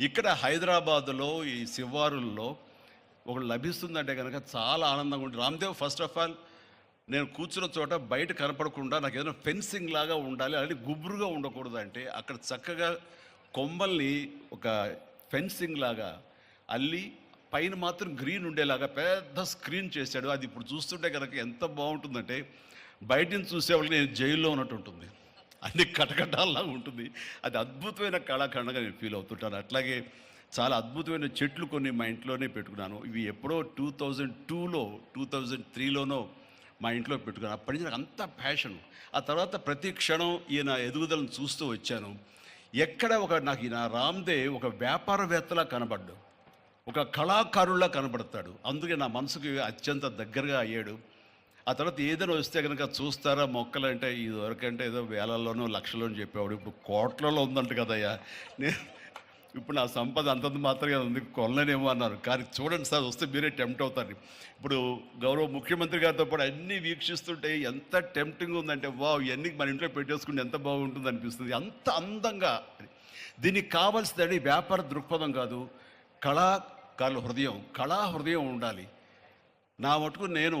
ఇక్కడ హైదరాబాదులో ఈ శివారుల్లో ఒకటి లభిస్తుందంటే కనుక చాలా ఆనందంగా ఉంటుంది. రామ్దేవ్ ఫస్ట్ ఆఫ్ ఆల్ నేను కూర్చున్న చోట బయట కనపడకుండా నాకు ఏదైనా ఫెన్సింగ్ లాగా ఉండాలి అలాంటి గుబురుగా ఉండకూడదు అంటే అక్కడ చక్కగా కొమ్మల్ని ఒక ఫెన్సింగ్ లాగా అల్లి పైన మాత్రం గ్రీన్ ఉండేలాగా పెద్ద స్క్రీన్ చేశాడు. అది ఇప్పుడు చూస్తుంటే కనుక ఎంత బాగుంటుందంటే బయట నుంచి చూసేవాళ్ళకి నేను జైల్లో ఉన్నట్టు ఉంటుంది. అన్ని కటకటాల్లా ఉంటుంది. అది అద్భుతమైన కళాఖండంగా నేను ఫీల్ అవుతుంటాను. అట్లాగే చాలా అద్భుతమైన చెట్లు కొన్ని మా ఇంట్లోనే పెట్టుకున్నాను. ఇవి ఎప్పుడో టూ థౌజండ్ టూలో టూ థౌజండ్ త్రీలోనో మా ఇంట్లో పెట్టుకున్నాను. అప్పటి నుంచి నాకు అంత ప్యాషన్ ఆ తర్వాత ప్రతి క్షణం ఈయన ఎదుగుదలను చూస్తూ వచ్చాను. ఎక్కడ ఒక నాకు ఈయన రామ్దే ఒక వ్యాపారవేత్తలా కనబడ్డు ఒక కళాకారుల్లా కనబడతాడు. అందుకే నా మనసుకి అత్యంత దగ్గరగా అయ్యాడు. ఆ తర్వాత ఏదైనా వస్తే కనుక చూస్తారా మొక్కలు అంటే ఇదివరకంటే ఏదో వేలల్లోనో లక్షలోనో చెప్పేవాడు. ఇప్పుడు కోట్లలో ఉందంట కదయ్యా. నేను ఇప్పుడు నా సంపద అంతంత మాత్రమే ఉంది కొనలేనేమో అన్నారు. కానీ చూడండి సార్ వస్తే మీరే టెంప్ట్ అవుతారు. ఇప్పుడు గౌరవ ముఖ్యమంత్రి గారితో పాటు అన్నీ వీక్షిస్తుంటే ఎంత టెంప్టింగ్ ఉందంటే వావ్ ఇవన్నీ మన ఇంట్లో పెట్టేసుకుంటే ఎంత బాగుంటుంది అనిపిస్తుంది. అంత అందంగా. దీనికి కావాల్సిందని వ్యాపార దృక్పథం కాదు కళాకారుల హృదయం. కళా హృదయం ఉండాలి. నా మటుకు నేను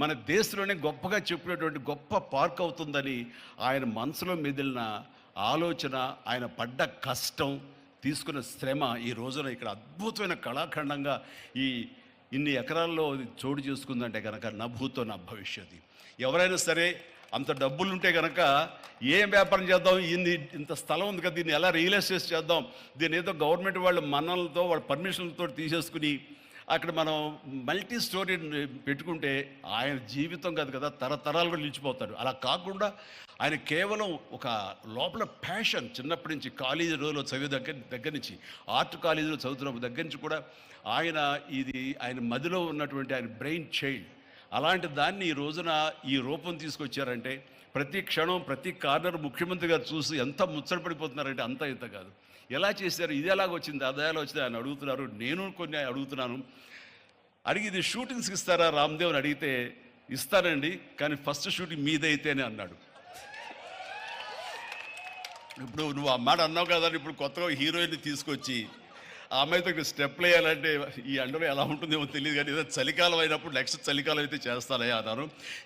మన దేశంలోనే గొప్పగా చెప్పినటువంటి గొప్ప పార్క్ అవుతుందని ఆయన మనసులో మెదిలిన ఆలోచన ఆయన పడ్డ కష్టం తీసుకున్న శ్రమ ఈ రోజున ఇక్కడ అద్భుతమైన కళాఖండంగా ఈ ఇన్ని ఎకరాల్లో చోటు చేసుకుందంటే కనుక నా భూతో నా భవిష్యత్తు. ఎవరైనా సరే అంత డబ్బులు ఉంటే కనుక ఏం వ్యాపారం చేద్దాం? ఇన్ని ఇంత స్థలం ఉంది కదా దీన్ని ఎలా రియల్ ఎస్టేట్ చేద్దాం? దీని ఏదో గవర్నమెంట్ వాళ్ళ మన్నలతో వాళ్ళ పర్మిషన్లతో తీసేసుకుని అక్కడ మనం మల్టీ స్టోరీ పెట్టుకుంటే ఆయన జీవితం కాదు కదా తరతరాలు కూడా నిలిచిపోతాడు అలా కాకుండా ఆయన కేవలం ఒక లోపల ప్యాషన్ చిన్నప్పటి నుంచి కాలేజీ రోజులో చదివే దగ్గర దగ్గర నుంచి ఆర్ట్ కాలేజీలో చదువుతున్న దగ్గర నుంచి కూడా ఆయన ఇది ఆయన మదిలో ఉన్నటువంటి ఆయన బ్రెయిన్ చైల్డ్ అలాంటి దాన్ని ఈ రోజున ఈ రూపం తీసుకొచ్చారంటే ప్రతి క్షణం ప్రతి కార్నర్ ముఖ్యమంత్రి గారు చూసి ఎంత ముచ్చటపడిపోతున్నారంటే అంత ఇంత కాదు. ఎలా చేశారు? ఇది ఎలాగ వచ్చింది? అదయాలు వచ్చింది? ఆయన అడుగుతున్నారు. నేను కొన్ని అడుగుతున్నాను. అడిగి ఇది షూటింగ్స్కి ఇస్తారా? రామ్దేవ్ అని అడిగితే ఇస్తానండి కానీ ఫస్ట్ షూటింగ్ మీదైతేనే అన్నాడు. ఇప్పుడు నువ్వు ఆ మాట అన్నావు కదా ఇప్పుడు కొత్తగా హీరోయిన్ తీసుకొచ్చి ఆ అమ్మాయితో ఇక్కడ స్టెప్లు వేయాలంటే ఈ ఎండలో ఎలా ఉంటుందేమో తెలియదు కానీ ఏదో చలికాలం అయినప్పుడు నెక్స్ట్ చలికాలం అయితే చేస్తానయ్యా అన్నారు.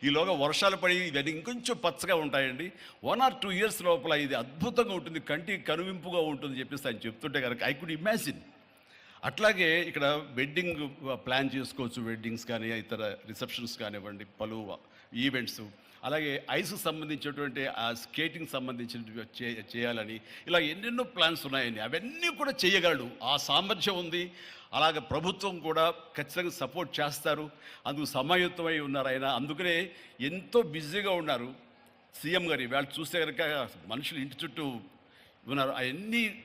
ఈలోగా వర్షాలు పడి ఇవన్నీ ఇంకొంచెం పచ్చగా ఉంటాయండి. వన్ ఆర్ టూ ఇయర్స్ లోపల ఇది అద్భుతంగా ఉంటుంది. కంటికి కనువింపుగా ఉంటుంది చెప్పేసి ఆయన చెప్తుంటే కనుక ఐ కుడ్ ఇమాజిన్ అట్లాగే ఇక్కడ వెడ్డింగ్ ప్లాన్ uh, చేసుకోవచ్చు. వెడ్డింగ్స్ కానీ ఇతర రిసెప్షన్స్ కానివ్వండి పలు ఈవెంట్స్ అలాగే ఐస్ సంబంధించినటువంటి ఆ స్కేటింగ్ సంబంధించిన చే- చేయాలని ఇలా ఎన్నెన్నో ప్లాన్స్ ఉన్నాయండి. అవన్నీ కూడా చేయగలడు. ఆ సామర్థ్యం ఉంది. అలాగే ప్రభుత్వం కూడా ఖచ్చితంగా సపోర్ట్ చేస్తారు. అందుకు సమాయుత్తమై ఉన్నారు ఆయన. అందుకనే ఎంతో బిజీగా ఉన్నారు. సీఎం గారి వాళ్ళు చూస్తే కనుక మనుషులు ఇంటి చుట్టూ ఉన్నారు. అవన్నీ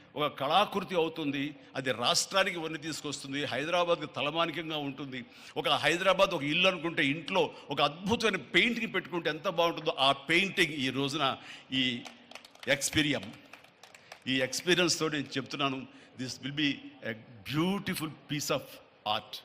ఒక కళాకృతి అవుతుంది అది రాష్ట్రానికి వన్ని తీసుకొస్తుంది హైదరాబాద్కి తలమానికంగా ఉంటుంది. ఒక హైదరాబాద్ ఒక ఇల్లు అనుకుంటే ఇంట్లో ఒక అద్భుతమైన పెయింటింగ్ పెట్టుకుంటే ఎంత బాగుంటుందో ఆ పెయింటింగ్ ఈ రోజున ఈ ఎక్స్పీరియం. ఈ ఎక్స్పీరియన్స్తో నేను చెప్తున్నాను this will be a beautiful piece of art.